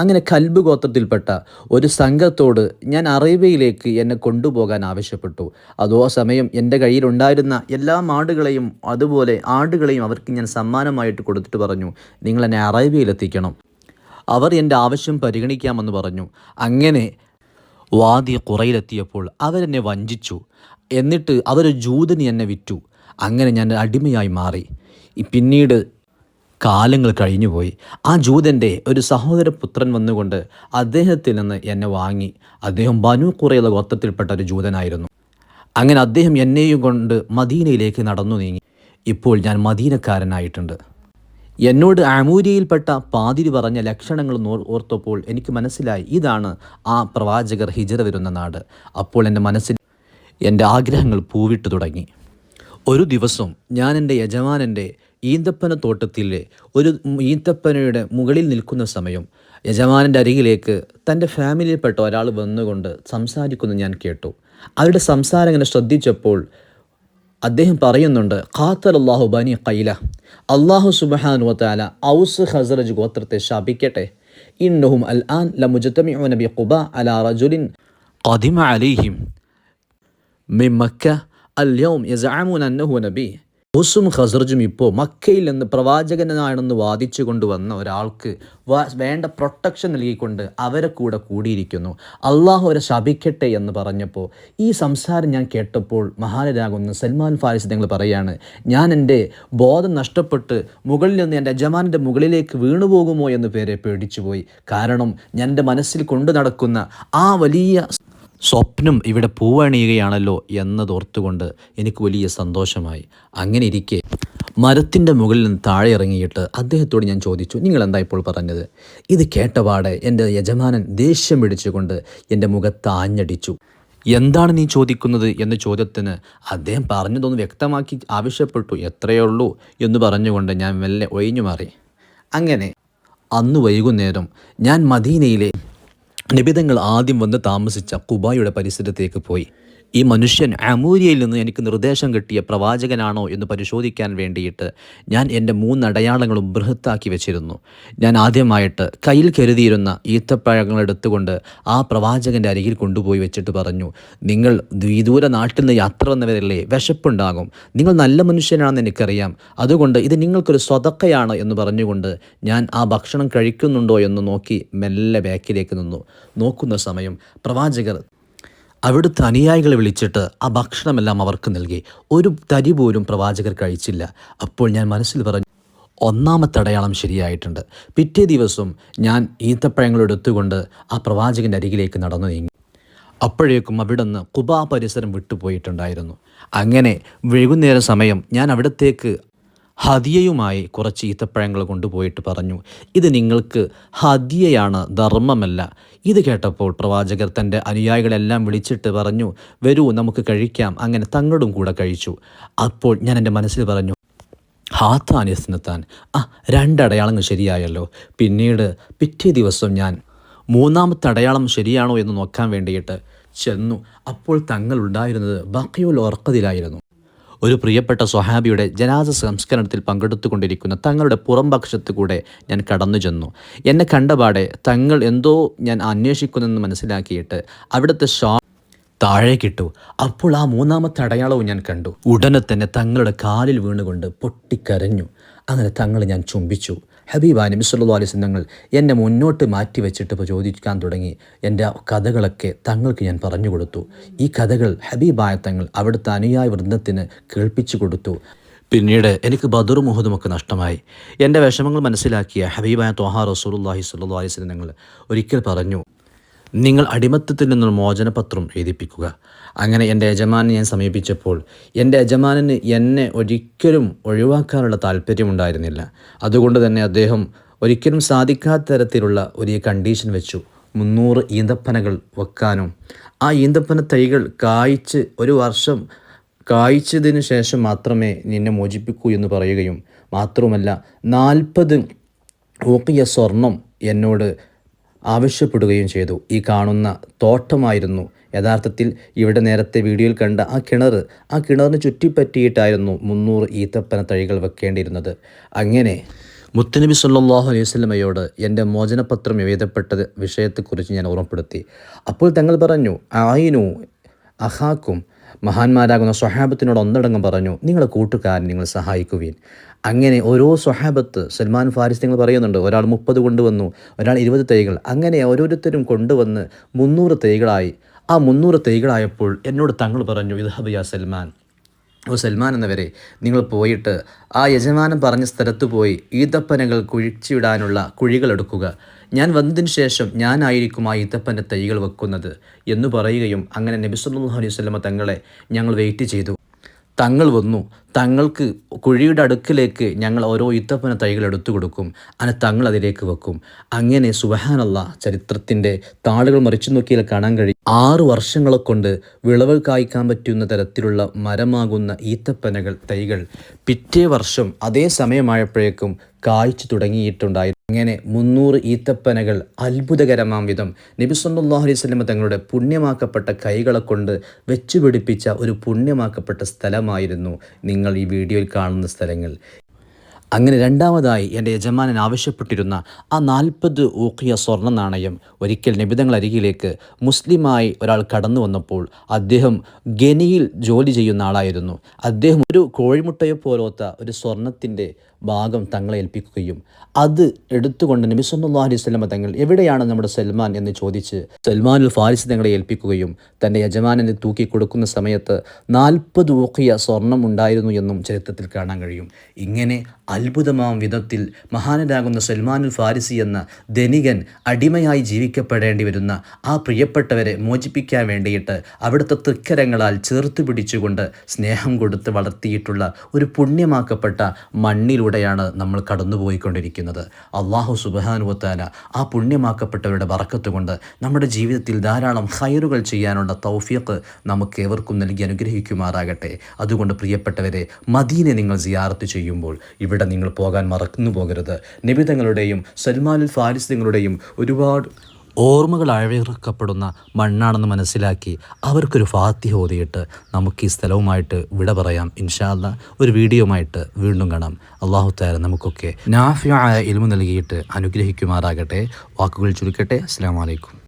അങ്ങനെ കൽബ് ഗോത്രത്തിൽപ്പെട്ട ഒരു സംഘത്തോട് ഞാൻ അറേബ്യയിലേക്ക് എന്നെ കൊണ്ടുപോകാൻ ആവശ്യപ്പെട്ടു. അതോ സമയം എന്റെ കയ്യിലുണ്ടായിരുന്ന എല്ലാ മാടുകളെയും അതുപോലെ ആടുകളെയും അവർക്ക് ഞാൻ സമ്മാനമായിട്ട് കൊടുത്തിട്ട് പറഞ്ഞു നിങ്ങൾ എന്നെ അറേബ്യയിലെത്തിക്കണം. അവർ എന്റെ ആവശ്യം പരിഗണിക്കാമെന്ന് പറഞ്ഞു. അങ്ങനെ വാദി കുറയിലെത്തിയപ്പോൾ അവരെന്നെ വഞ്ചിച്ചു. എന്നിട്ട് അവർ ജൂതന് എന്നെ വിറ്റു. അങ്ങനെ ഞാൻ അടിമയായി മാറി. പിന്നീട് കാലങ്ങൾ കഴിഞ്ഞുപോയി ആ ജൂതന്റെ ഒരു സഹോദര പുത്രൻ വന്നുകൊണ്ട് അദ്ദേഹത്തിൽ നിന്ന് എന്നെ വാങ്ങി. അദ്ദേഹം ബനു കുറയുള്ള ഗോത്രത്തിൽപ്പെട്ട ഒരു ജൂതനായിരുന്നു. അങ്ങനെ അദ്ദേഹം എന്നെയും കൊണ്ട് മദീനയിലേക്ക് നടന്നു നീങ്ങി. ഇപ്പോൾ ഞാൻ മദീനക്കാരനായിട്ടുണ്ട്. എന്നോട് അമൂരിയിൽപ്പെട്ട പാതിരി പറഞ്ഞ ലക്ഷണങ്ങൾ ഓർത്തപ്പോൾ എനിക്ക് മനസ്സിലായി. ഇതാണ് ആ പ്രവാചകർ ഹിജറ വരുന്ന നാട്. അപ്പോൾ എന്റെ മനസ്സിൽ എന്റെ ആഗ്രഹങ്ങൾ പൂവിട്ടു തുടങ്ങി. ഒരു ദിവസം ഞാൻ എന്റെ യജമാനന്റെ ഈന്തപ്പന തോട്ടത്തിലെ ഒരു ഈന്തപ്പനയുടെ മുകളിൽ നിൽക്കുന്ന സമയം യജമാനന്റെ അരികിലേക്ക് തന്റെ ഫാമിലിയിൽപ്പെട്ട ഒരാൾ വന്നുകൊണ്ട് സംസാരിക്കുന്നു ഞാൻ കേട്ടു. അവരുടെ സംസാരം ഇങ്ങനെ ശ്രദ്ധിച്ചപ്പോൾ അദ്ദേഹം പറയുന്നുണ്ട് ഖാത്തൽ അള്ളാഹു ബനി കൈല അള്ളാഹു സുബഹാനു താല ഔസ് ഹസറജ് ഗോത്രത്തെ ശാപിക്കട്ടെ. ഇന്നഹും അൽ ആൻ ലമുജത്തമി നബി ഖുബ അലാ റജുലിൻ അലൈഹിം മിൻ മക്ക അൽയൗം യസഅമുന അന്നഹു നബി. ഔസും ഹസർജും ഇപ്പോൾ മക്കയിൽ നിന്ന് പ്രവാചകനാണെന്ന് വാദിച്ചു കൊണ്ടുവന്ന ഒരാൾക്ക് വേണ്ട പ്രൊട്ടക്ഷൻ നൽകിക്കൊണ്ട് അവരെ കൂടെ കൂടിയിരിക്കുന്നു. അള്ളാഹു അവരെ ശപിക്കട്ടെ എന്ന് പറഞ്ഞപ്പോൾ ഈ സംസാരം ഞാൻ കേട്ടപ്പോൾ മഹാനരാകുന്ന സൽമാൻ ഫാരിസ് നിങ്ങൾ പറയാണ് ഞാൻ എന്റെ ബോധം നഷ്ടപ്പെട്ട് മുകളിൽ നിന്ന് എന്റെ യജമാനന്റെ മുകളിലേക്ക് വീണുപോകുമോ എന്ന് പേരെ പേടിച്ചുപോയി. കാരണം ഞാൻ എന്റെ മനസ്സിൽ കൊണ്ടു നടക്കുന്ന ആ വലിയ സ്വപ്നം ഇവിടെ പൂവണിയുകയാണല്ലോ എന്നതോർത്തുകൊണ്ട് എനിക്ക് വലിയ സന്തോഷമായി. അങ്ങനെ ഇരിക്കെ മരത്തിന്റെ മുകളിൽ നിന്ന് താഴെ ഇറങ്ങിയിട്ട് അദ്ദേഹത്തോട് ഞാൻ ചോദിച്ചു നിങ്ങൾ എന്താ ഇപ്പോൾ പറഞ്ഞത്? ഇത് കേട്ടപാടെ എന്റെ യജമാനൻ ദേഷ്യം പിടിച്ചുകൊണ്ട് എന്റെ മുഖത്ത് ആഞ്ഞടിച്ചു. എന്താണ് നീ ചോദിക്കുന്നത്? എന്ന ചോദ്യത്തിന് അദ്ദേഹം പറഞ്ഞതൊന്ന് വ്യക്തമാക്കി ആവശ്യപ്പെട്ടു. എത്രയേ ഉള്ളൂ എന്ന് പറഞ്ഞുകൊണ്ട് ഞാൻ മെല്ലെ ഒഴിഞ്ഞു മാറി അങ്ങനെ അന്ന് വൈകുന്നേരം ഞാൻ മദീനയിലെ നിബിതങ്ങൾ ആദ്യം വന്ന് താമസിച്ച കുബായുടെ പരിസരത്തേക്ക് പോയി. ഈ മനുഷ്യൻ അമൂരിയയിൽ നിന്ന് എനിക്ക് നിർദ്ദേശം കിട്ടിയ പ്രവാചകനാണോ എന്ന് പരിശോധിക്കാൻ വേണ്ടിയിട്ട് ഞാൻ എന്റെ മൂന്നടയാളങ്ങളും ബൃഹത്താക്കി വെച്ചിരുന്നു. ഞാൻ ആദ്യമായിട്ട് കയ്യിൽ കരുതിയിരുന്ന ഈത്തപ്പഴങ്ങൾ എടുത്തുകൊണ്ട് ആ പ്രവാചകന്റെ അരികിൽ കൊണ്ടുപോയി വെച്ചിട്ട് പറഞ്ഞു നിങ്ങൾ വിദൂര നാട്ടിൽ നിന്ന് യാത്ര വന്നവരല്ലേ? വിശപ്പുണ്ടാകും. നിങ്ങൾ നല്ല മനുഷ്യനാണെന്ന് എനിക്കറിയാം. അതുകൊണ്ട് ഇത് നിങ്ങൾക്കൊരു സ്വതക്കയാണ് എന്ന് പറഞ്ഞുകൊണ്ട് ഞാൻ ആ ഭക്ഷണം കഴിക്കുന്നുണ്ടോ എന്ന് നോക്കി മെല്ലെ ബാക്കിലേക്ക് നിന്നു. നോക്കുന്ന സമയം പ്രവാചകർ അവിടുത്തെ അനുയായികളെ വിളിച്ചിട്ട് ആ ഭക്ഷണമെല്ലാം അവർക്ക് നൽകി. ഒരു തരി പോലും പ്രവാചകർ കഴിച്ചില്ല അപ്പോൾ ഞാൻ മനസ്സിൽ പറഞ്ഞു ഒന്നാമത്തെ അടയാളം ശരിയായിട്ടുണ്ട്. പിറ്റേ ദിവസം ഞാൻ ഈത്തപ്പഴങ്ങൾ എടുത്തുകൊണ്ട് ആ പ്രവാചകന്റെ അരികിലേക്ക് നടന്നു നീങ്ങി. അപ്പോഴേക്കും അവിടുന്ന് കുബാ പരിസരം വിട്ടുപോയിട്ടുണ്ടായിരുന്നു. അങ്ങനെ വൈകുന്നേര സമയം ഞാൻ അവിടത്തേക്ക് ഹദിയയുമായി കുറച്ച് ഈത്തപ്പഴങ്ങൾ കൊണ്ടുപോയിട്ട് പറഞ്ഞു ഇത് നിങ്ങൾക്ക് ഹദിയയാണ് ധർമ്മമല്ല. ഇത് കേട്ടപ്പോൾ പ്രവാചകർ തന്റെ അനുയായികളെല്ലാം വിളിച്ചിട്ട് പറഞ്ഞു വരൂ നമുക്ക് കഴിക്കാം. അങ്ങനെ തങ്ങളും കൂടെ കഴിച്ചു. അപ്പോൾ ഞാൻ എന്റെ മനസ്സിൽ പറഞ്ഞു ഹാത്താനിസ്നത്താൻ ആ രണ്ടടയാളങ്ങൾ ശരിയായല്ലോ. പിന്നീട് പിറ്റേ ദിവസം ഞാൻ മൂന്നാമത്തെ അടയാളം ശരിയാണോ എന്ന് നോക്കാൻ വേണ്ടിയിട്ട് ചെന്നു. അപ്പോൾ തങ്ങൾ ഉണ്ടായിരുന്നത് ബാക്കിയുള്ള ഓർക്കതിലായിരുന്നു ഒരു പ്രിയപ്പെട്ട സ്വഹാബിയുടെ ജനാസ സംസ്കരണത്തിൽ പങ്കെടുത്തുകൊണ്ടിരിക്കുന്ന തങ്ങളുടെ പുറംപക്ഷത്ത് കൂടെ ഞാൻ കടന്നു ചെന്നു എന്നെ കണ്ടപാടെ തങ്ങൾ എന്തോ ഞാൻ അന്വേഷിക്കുന്നെന്ന് മനസ്സിലാക്കിയിട്ട് അവിടുത്തെ ഷാ കിട്ടു അപ്പോൾ ആ മൂന്നാമത്തെ അടയാളവും ഞാൻ കണ്ടു. ഉടനെ തന്നെ തങ്ങളുടെ കാലിൽ വീണുകൊണ്ട് പൊട്ടിക്കരഞ്ഞു. അങ്ങനെ തങ്ങൾ ഞാൻ ചുംബിച്ചു. ഹബീബ നബി സല്ലു അലൈഹി തങ്ങൾ എന്നെ മുന്നോട്ട് മാറ്റി വെച്ചിട്ട് ഇപ്പോൾ ചോദിക്കാൻ തുടങ്ങി. എന്റെ കഥകളൊക്കെ തങ്ങൾക്ക് ഞാൻ പറഞ്ഞു കൊടുത്തു. ഈ കഥകൾ ഹബീബായ തങ്ങൾ അവിടുത്തെ അനുയായ വൃന്ദത്തിന് കേൾപ്പിച്ചു കൊടുത്തു. പിന്നീട് എനിക്ക് ബദർ മുഹദുമൊക്കെ നഷ്ടമായി. എന്റെ വിഷമങ്ങൾ മനസ്സിലാക്കിയ ഹബീബായ ത്വഹാ റസൂലുള്ളാഹി സ്വല്ലല്ലാഹു അലൈഹി തങ്ങൾ ഒരിക്കൽ പറഞ്ഞു നിങ്ങൾ അടിമത്തത്തിൽ നിന്നും മോചനപത്രം എഴുതിപ്പിക്കുക. അങ്ങനെ എന്റെ യജമാനെ ഞാൻ സമീപിച്ചപ്പോൾ എന്റെ യജമാനന് എന്നെ ഒരിക്കലും ഒഴിവാക്കാനുള്ള താല്പര്യമുണ്ടായിരുന്നില്ല. അതുകൊണ്ട് തന്നെ അദ്ദേഹം ഒരിക്കലും സാധിക്കാത്ത തരത്തിലുള്ള ഒരു കണ്ടീഷൻ വെച്ചു. മുന്നൂറ് ഈന്തപ്പനകൾ വെക്കാനും ആ ഈന്തപ്പന തൈകൾ കായ്ച്ച് ഒരു വർഷം കായ്ച്ചതിന് ശേഷം മാത്രമേ നിന്നെ മോചിപ്പിക്കൂ എന്ന് പറയുകയും മാത്രവുമല്ല നാൽപ്പത് ഊക്കിയ സ്വർണം എന്നോട് ആവശ്യപ്പെടുകയും ചെയ്തു. ഈ കാണുന്ന തോട്ടമായിരുന്നു. യഥാർത്ഥത്തിൽ ഇവിടെ നേരത്തെ വീഡിയോയിൽ കണ്ട ആ കിണർ ആ കിണറിന് ചുറ്റിപ്പറ്റിയിട്ടായിരുന്നു മുന്നൂറ് ഈത്തപ്പന തഴികൾ വെക്കേണ്ടിയിരുന്നത്. അങ്ങനെ മുത്തനബി സല്ലാഹു അലൈഹി സ്വലമയോട് എന്റെ മോചനപത്രം എഴുതപ്പെട്ട വിഷയത്തെക്കുറിച്ച് ഞാൻ ഓർമ്മപ്പെടുത്തി. അപ്പോൾ തങ്ങൾ പറഞ്ഞു ആയിനു അഹാക്കും മഹാന്മാരാകുന്ന സ്വഹാബത്തിനോട് ഒന്നടങ്കം പറഞ്ഞു നിങ്ങളെ കൂട്ടുകാരൻ നിങ്ങൾ സഹായിക്കുവീൻ. അങ്ങനെ ഓരോ സ്വഹാബത്ത് സൽമാൻ ഫാരിസ് നിങ്ങൾ പറയുന്നുണ്ട് ഒരാൾ മുപ്പത് കൊണ്ടുവന്നു ഒരാൾ ഇരുപത് തൈകൾ. അങ്ങനെ ഓരോരുത്തരും കൊണ്ടുവന്ന് മുന്നൂറ് തൈകളായി. ആ മുന്നൂറ് തൈകളായപ്പോൾ എന്നോട് തങ്ങൾ പറഞ്ഞു ഇത് ഹബിയ സൽമാൻ. ഓ സൽമാൻ എന്നവരെ നിങ്ങൾ പോയിട്ട് ആ യജമാനം പറഞ്ഞ സ്ഥലത്ത് പോയി ഈത്തപ്പനകൾ കുഴിച്ചിടാനുള്ള കുഴികളെടുക്കുക ഞാൻ വന്നതിന് ശേഷം ഞാനായിരിക്കും ആ ഈത്തപ്പന്റെ തൈകൾ വെക്കുന്നത് എന്ന് പറയുകയും അങ്ങനെ നബി സല്ലല്ലാഹു അലൈഹി വസല്ലമ തങ്ങളെ ഞങ്ങൾ വെയിറ്റ് ചെയ്തു. തങ്ങൾ വന്നു. തങ്ങൾക്ക് കുഴിയുടെ അടുക്കിലേക്ക് ഞങ്ങൾ ഓരോ ഈത്തപ്പന തൈകൾ എടുത്തു കൊടുക്കും. അങ്ങനെ തങ്ങൾ അതിലേക്ക് വെക്കും. അങ്ങനെ സുബഹാനല്ല ചരിത്രത്തിന്റെ താളുകൾ മറിച്ചു നോക്കിയാൽ കാണാൻ കഴിയും. ആറ് വർഷങ്ങളെ കൊണ്ട് വിളവ് കായ്ക്കാൻ പറ്റുന്ന തരത്തിലുള്ള മരമാകുന്ന ഈത്തപ്പനകൾ തൈകൾ പിറ്റേ വർഷം അതേ സമയമായപ്പോഴേക്കും കായ്ച്ചു തുടങ്ങിയിട്ടുണ്ടായിരുന്നു. അങ്ങനെ മുന്നൂറ് ഈത്തപ്പനകൾ അത്ഭുതകരമാം വിധം നബി സല്ലല്ലാഹു അലൈഹി വസല്ലം തങ്ങളുടെ പുണ്യമാക്കപ്പെട്ട കൈകളെ കൊണ്ട് വെച്ചുപിടിപ്പിച്ച ഒരു പുണ്യമാക്കപ്പെട്ട സ്ഥലമായിരുന്നു നിങ്ങൾ ഈ വീഡിയോയിൽ കാണുന്ന സ്ഥലങ്ങൾ. അങ്ങനെ രണ്ടാമതായി എന്റെ യജമാനൻ ആവശ്യപ്പെട്ടിരുന്ന ആ നാൽപ്പത് ഊക്കിയ സ്വർണ നാണയം ഒരിക്കൽ നിബിതങ്ങൾ അരികിലേക്ക് മുസ്ലിമായി ഒരാൾ കടന്നു വന്നപ്പോൾ അദ്ദേഹം ഗനിയിൽ ജോലി ചെയ്യുന്ന ആളായിരുന്നു. അദ്ദേഹം ഒരു കോഴിമുട്ടയെ പോലത്തെ ഒരു സ്വർണത്തിന്റെ ഭാഗം തങ്ങളെ ഏൽപ്പിക്കുകയും അത് എടുത്തുകൊണ്ട് നബി സ്വലമ അലൈഹി വസല്ലം തങ്ങൾ എവിടെയാണ് നമ്മുടെ സൽമാൻ എന്ന് ചോദിച്ച് സൽമാൻ സൽമാനുൽ ഫാരിസ് തങ്ങളെ ഏൽപ്പിക്കുകയും തന്റെ യജമാനനെ തൂക്കി കൊടുക്കുന്ന സമയത്ത് നാൽപ്പത് ഊക്കിയ സ്വർണം ഉണ്ടായിരുന്നു എന്നും ചരിത്രത്തിൽ കാണാൻ കഴിയും. ഇങ്ങനെ അത്ഭുതമാം വിധത്തിൽ മഹാനരാകുന്ന സൽമാനുൽ ഫാരിസി എന്ന ധനികൻ അടിമയായി ജീവിക്കപ്പെടേണ്ടി വരുന്ന ആ പ്രിയപ്പെട്ടവരെ മോചിപ്പിക്കാൻ വേണ്ടിയിട്ട് അവിടുത്തെ തൃക്കരങ്ങളാൽ ചേർത്ത് പിടിച്ചുകൊണ്ട് സ്നേഹം കൊടുത്ത് വളർത്തിയിട്ടുള്ള ഒരു പുണ്യമാക്കപ്പെട്ട മണ്ണിലൂടെയാണ് നമ്മൾ കടന്നുപോയിക്കൊണ്ടിരിക്കുന്നത്. അള്ളാഹു സുബാനുവത്താല ആ പുണ്യമാക്കപ്പെട്ടവരുടെ വറക്കത്ത് കൊണ്ട് നമ്മുടെ ജീവിതത്തിൽ ധാരാളം ഹൈറുകൾ ചെയ്യാനുള്ള തൗഫിയക്ക് നമുക്ക് ഏവർക്കും നൽകി അനുഗ്രഹിക്കുമാറാകട്ടെ. അതുകൊണ്ട് പ്രിയപ്പെട്ടവരെ മദീനെ നിങ്ങൾ സിയാർത്ത് ചെയ്യുമ്പോൾ ഇവിടെ നിങ്ങൾ പോകാൻ മറന്നു പോകരുത്. നിബിതങ്ങളുടെയും സൽമാനുൽ ഫാരിസ്യങ്ങളുടെയും ഒരുപാട് ഓർമ്മകൾ അഴവിറക്കപ്പെടുന്ന മണ്ണാണെന്ന് മനസ്സിലാക്കി അവർക്കൊരു ഫാത്തി ഓതിയിട്ട് നമുക്ക് ഈ സ്ഥലവുമായിട്ട് വിട പറയാം. ഇൻഷാല്ല ഒരു വീഡിയോമായിട്ട് വീണ്ടും കാണാം. അള്ളാഹു താര നമുക്കൊക്കെ നാഫിയായ ഇൽമു നൽകിയിട്ട് അനുഗ്രഹിക്കുമാറാകട്ടെ. വാക്കുകൾ ചുരുക്കട്ടെ. അസ്സാം വലൈക്കും